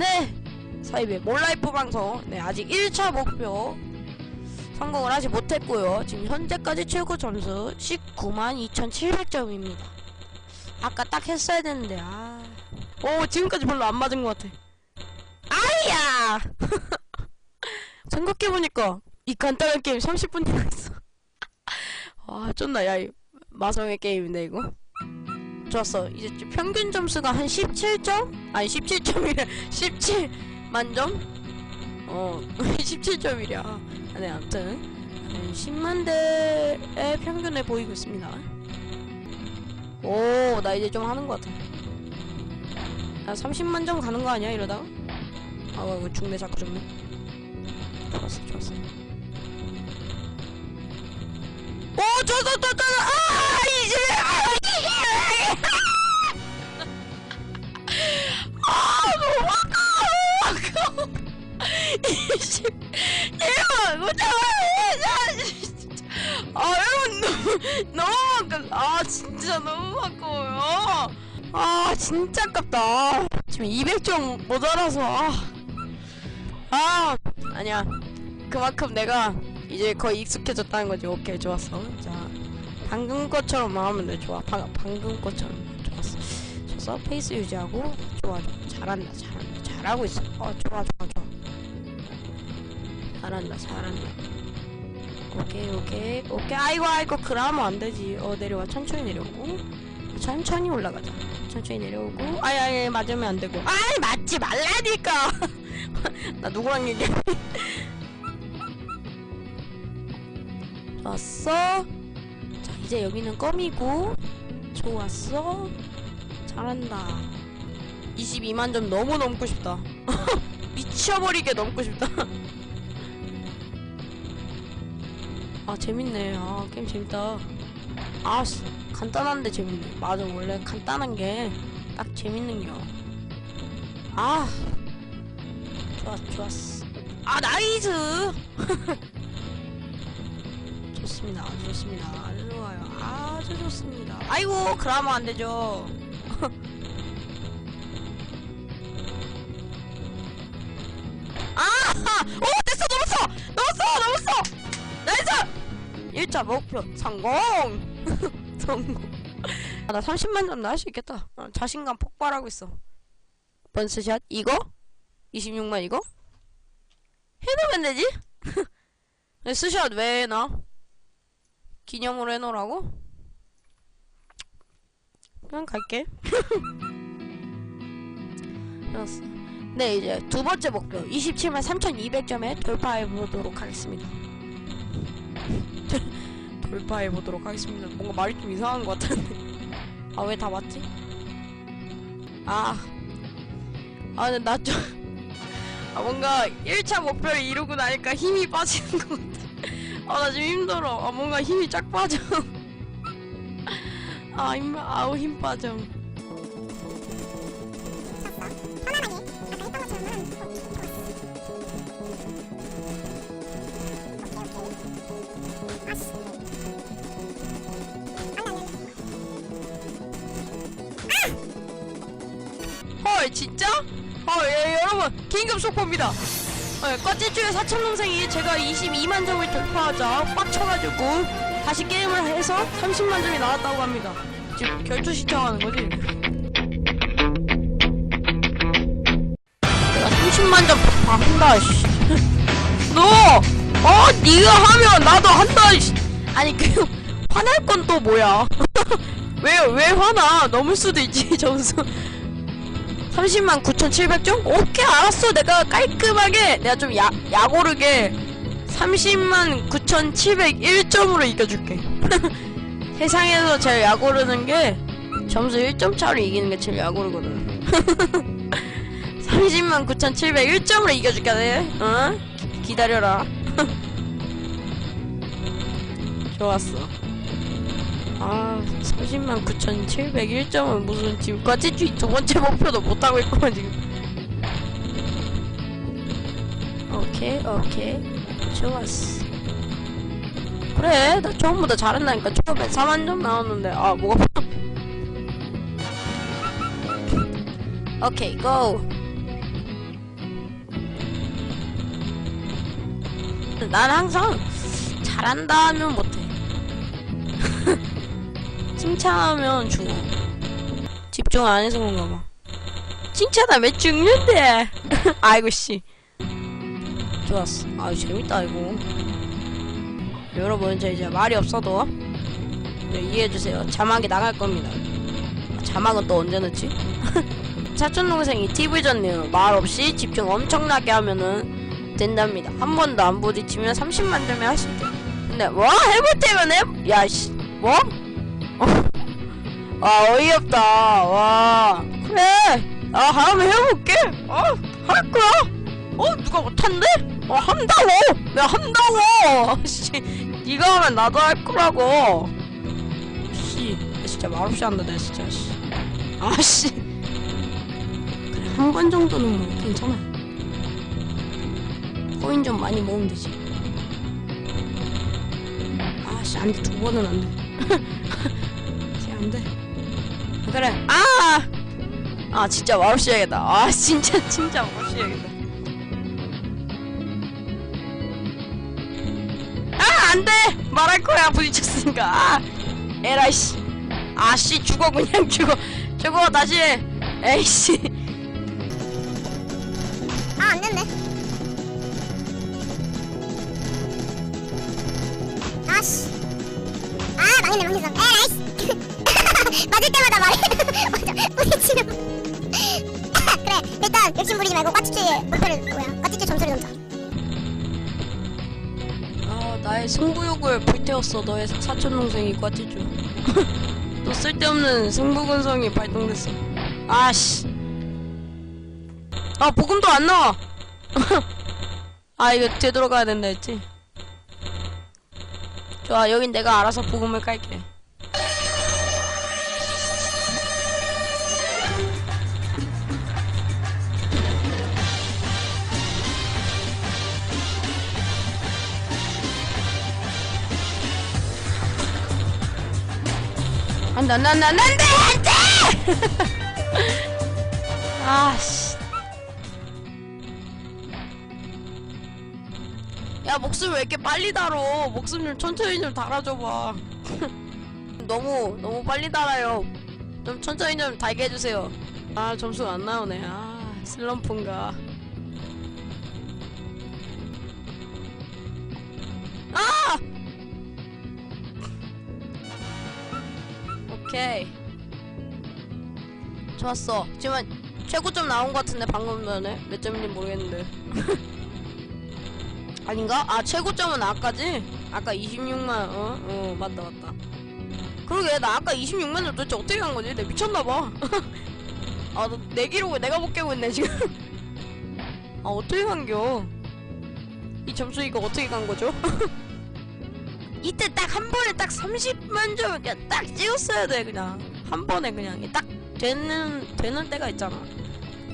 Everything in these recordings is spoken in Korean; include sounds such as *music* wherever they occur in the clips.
네. 사이비의 몰라이프 방송. 네 아직 1차 목표 성공을 하지 못했고요. 지금 현재까지 최고 점수 19만 2700점입니다. 아까 딱 했어야 되는데 아 오 지금까지 별로 안 맞은 것 같아. 아이야! *laughs* 생각해보니까 이 간단한 게임 30분이나 했어. 와 *laughs* 쩐다. 야이 마성의 게임인데 이거 좋았어. 이제 좀 평균 점수가 한 17점? 아니 17점이래. 17 만 *laughs* 점? 어 *laughs* 17점이랴 네 아무튼. 네, 10만 대의 평균에 보이고 있습니다. 오 나 이제 좀 하는 것 같아. 나 30만 점 가는 거 아니야 이러다가? 아 이거 죽네 자꾸 죽네. 좋았어 좋았어. 오 좋았어 좋았어. 아 이제 이거 아 여러분 너무 너무 아까 아 진짜 너무 아까워요. 아 진짜 아깝다. 지금 200점 모자라서. 아, 아 아니야. 그만큼 내가 이제 거의 익숙해졌다는 거지. 오케이 좋았어. 자 방금 것처럼 하면 돼 좋아 방, 방금 것처럼. 좋았어. 좋았어 페이스 유지하고 좋아 좋아 잘한다 잘한다 잘하고 있어. 어 좋아 좋아 좋아 잘한다 잘한다. 오케이 오케이 오케이. 아이고 아이고 그러면 안 되지. 어 내려와. 천천히 내려오고. 천천히 올라가자. 천천히 내려오고. 아이 아이 맞으면 안 되고. 아이 맞지 말라니까. *laughs* 나 누구랑 얘기해? 좋았어? 자 이제 여기는 껌이고. 좋았어. 잘한다. 22만 점 너무 넘고 싶다. *laughs* 미쳐버리게 넘고 싶다 *laughs* 아 재밌네 아 게임 재밌다. 아 씨, 간단한데 재밌네. 맞아 원래 간단한 게 딱 재밌는겨 아 좋았어 좋았어 아 나이스! *laughs* 좋습니다. 좋습니다. 아주 좋아요. 아주 좋습니다. 아이고 그러면 안 되죠 1차 목표 성공! *laughs* 성공. 아, 나 30만 점도 할수 있겠다. 어, 자신감 폭발하고 있어. 번스샷 이거? 26만 이거? 해놓으면 되지? *laughs* 스샷 왜 해놔? 기념으로 해놓으라고? 그냥 갈게. *laughs* 알았어. 네 이제 두 번째 목표. 27만 3200점에 돌파해 보도록 하겠습니다 *laughs* 돌파해 보도록 하겠습니다 뭔가 말이 좀 이상한 것 같은데 아 왜 다 맞지? 아 아, 근데 나 좀, *laughs* 아, 뭔가 1차 목표를 이루고 나니까 힘이 빠지는 것 같아. 아, 나 지금 힘들어. 아, 뭔가 힘이 쫙 빠져. *laughs* 아, 힘, 아우, 힘 빠져. 진짜? 헐, 예, 여러분, 긴급 속보입니다. 네, 꽈찌쭈의 사촌 동생이 제가 22만 점을 돌파하자 빡쳐가지고 다시 게임을 해서 30만 점이 나왔다고 합니다. 지금 결투 신청하는 거지? 내가 30만 점 돌파한다. 씨. *laughs* 너, 어, 네가 하면 나도 한다. 씨. 아니 그 *laughs* 화날 건 또 뭐야? *laughs* 왜 왜 화나? 넘을 수도 있지 점수. 30만 9,700점? 오케이 알았어 내가 깔끔하게 내가 좀 야, 야고르게 30만 9,701점으로 이겨줄게 *laughs* 세상에서 제일 야고르는 게 점수 1점 차로 이기는 게 제일 야고르거든 30만 9,701점으로 이겨줄게 네? 어? 기- 기다려라 *laughs* 좋았어 아 30만 9,701점은 무슨 지금까지 두 번째 목표도 못하고 있구만 지금. 오케이 오케이. 좋았어. 그래 나 처음보다 잘한다니까. 처음에 4만점 나왔는데 아 뭐가 오케이 고 난 항상 잘한다 하면 못해. 칭찬하면 죽어. 집중 안 해서 그런가 봐. 칭찬하면 죽는데. *laughs* 아이고 씨. 좋았어. 아유 재밌다 이거. 여러분 저 이제 말이 없어도 네, 이해해주세요. 자막이 나갈 겁니다. 아, 자막은 또 언제 넣지? *laughs* 사촌 동생이 TV 졌네요. 말 없이 집중 엄청나게 하면은 된답니다. 한 번도 안 부딪히면 30만 점에 있대. 근데 뭐 해볼 때면 해? 야 씨 뭐? 어. *laughs* 아 어이없다. 와 그래. 아 다음에 해볼게. 어할 거야. 어 누가 못한대? 어 한다고. 내가 한다고. *laughs* 씨 네가 하면 나도 할 거라고. 씨나 진짜 말없이 한다 내 진짜 씨. 아씨. 그래 한번 정도는 뭐 괜찮아. 코인 좀 많이 모으면 되지. 아씨 안돼 두 번은 안 돼. *laughs* 씨 안돼. 그래 아. 아 진짜 말없이 해야겠다. 아 진짜 진짜 말없이 해야겠다. 아 안돼 말할 거야 부딪혔으니까. 아 에라이 씨. 아씨 죽어 그냥 죽어 죽어 다시 해. 에이씨. 아, 안 됐네. 아씨. 아, 망했네, 망했어. 에라이씨. 맞을 때마다 말해. *laughs* 부딪히는. 그래, 일단 욕심 부리지 말고 꽈찌찌의 목표를 뭐야? 꽈찌찌 점수를 넘자. 아 나의 승부욕을 불태웠어 너의 사촌 동생이 꽈찌죠. *laughs* 또 쓸데없는 승부근성이 발동됐어. 아씨. 아 복음도 안 나와. *laughs* 아 이거 되돌아가야 된다 했지. 좋아 여긴 내가 알아서 복음을 깔게. 안돼 안돼 안돼 안돼! 안돼 아씨. 야 목숨 왜 이렇게 빨리 달어? 목숨 좀 천천히 좀 달아줘봐. *laughs* 너무 너무 빨리 달아요. 좀 천천히 좀 달게 해주세요. 아 점수 안 나오네. 아 슬럼프인가 오케이 좋았어 지금 최고점 나온 것 같은데 방금 전에 몇 점인지 모르겠는데 *laughs* 아닌가? 아 최고점은 아까지? 아까 26만 어? 어 맞다 맞다 그러게 나 아까 26만을 도대체 어떻게 간 거지? 내가 미쳤나봐 *laughs* 아내 기록을 내가 못 깨고 있네 지금 *laughs* 아 어떻게 간겨 이 점수 이거 어떻게 간 거죠? 이때 딱 한 번에 딱 30만 점 그냥 딱 찍었어야 돼 그냥. 한 번에 그냥 딱 되는 되는 때가 있잖아.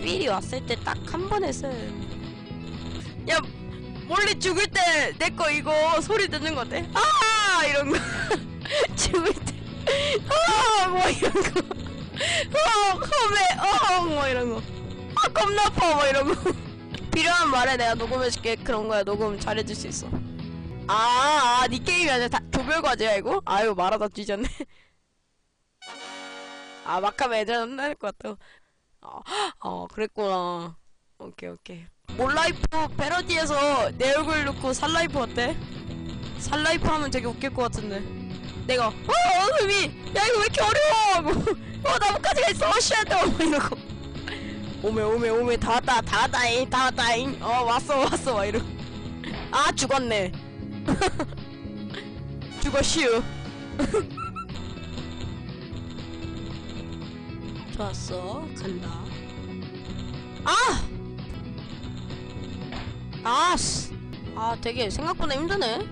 삘이 왔을 때 딱 한 번에 써야 돼. 야 몰래 죽을 때 내 거 이거 소리 듣는 거 어때? 아 이런 거. *laughs* 죽을 때아뭐 이런 거. 어, 험해 어뭐 이런 거 아 겁나 아파 뭐 이런 거. *laughs* 필요한 말에 내가 녹음해줄게. 그런 거야. 녹음 잘해줄 수 있어 아, 아, 니 게임이 아니라 다 조별 과제야 이거? 아유 말하다 뒤졌네. *laughs* 아 막하면 애들 혼날 것 같아. 어, 어 그랬구나. 오케이 오케이. 몰라이프 패러디에서 내 얼굴 넣고 살라이프 어때? 살라이프 하면 되게 웃길 것 같은데. 내가 어 어금이 야 이거 왜 이렇게 어려워 *laughs* 어 나뭇가지가 있어 쉣뭐 이러고 *laughs* 오메 오메 오메 다 왔다 다 왔다잉 다 왔다잉 어 왔어 왔어 막 이러고 아 죽었네 죽었슈. 좋았어. 간다. 아! 아씨. 아 되게 생각보다 힘드네.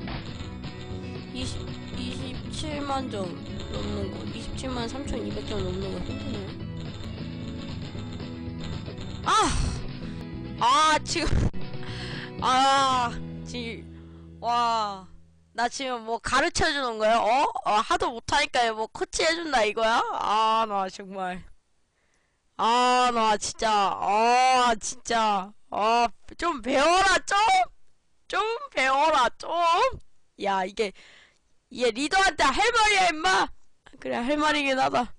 20, 27만 점 넘는 거. 27만 3200점 넘는 거 힘드네. 아! 아 지금. 아 지금 와, 나 지금 뭐 가르쳐 주는 거야? 어? 어, 하도 못하니까 뭐 코치 해준다 이거야? 아, 나 정말. 아, 나 진짜. 아, 진짜. 아, 좀 배워라, 좀! 좀 배워라 좀. 야 이게 얘 리더한테 할 말이야 임마. 그래 할 말이긴 하다.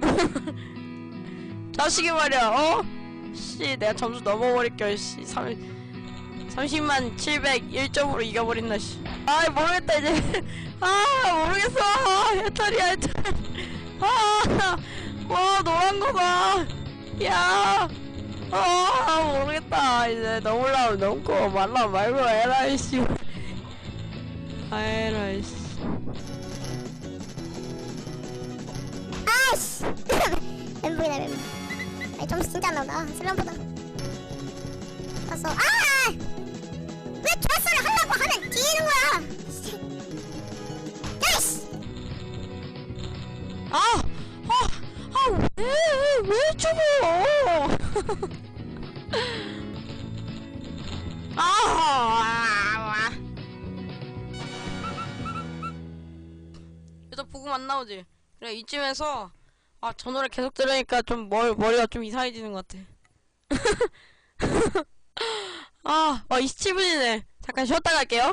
*laughs* 자식이 말이야 어? 씨 내가 점수 넘어버릴게 씨 3, 30만 701점으로 이겨버린다 씨. 아 모르겠다 이제. *laughs* 아 모르겠어. 해탈이야 해탈. 아, 와 노란 거다. 야. 아 모르겠다 이제 넘으려면 넘고 말라 말고 해라 이씨 아 해라 이씨 아씨 멘붕이다 멘붕 아니 점수 진짜 안 나온다 슬럼프다 봤어 하려고 뒤지는 거야 야이씨 아! 아! 아! 왜! 왜 죽어! *laughs* 아! 일단 부금 안 나오지? 그래 이쯤에서 아 저 노래 계속 들으니까 좀 머리, 머리가 좀 이상해지는 것 같아 *laughs* 아, 어 27분이네 잠깐 쉬었다 갈게요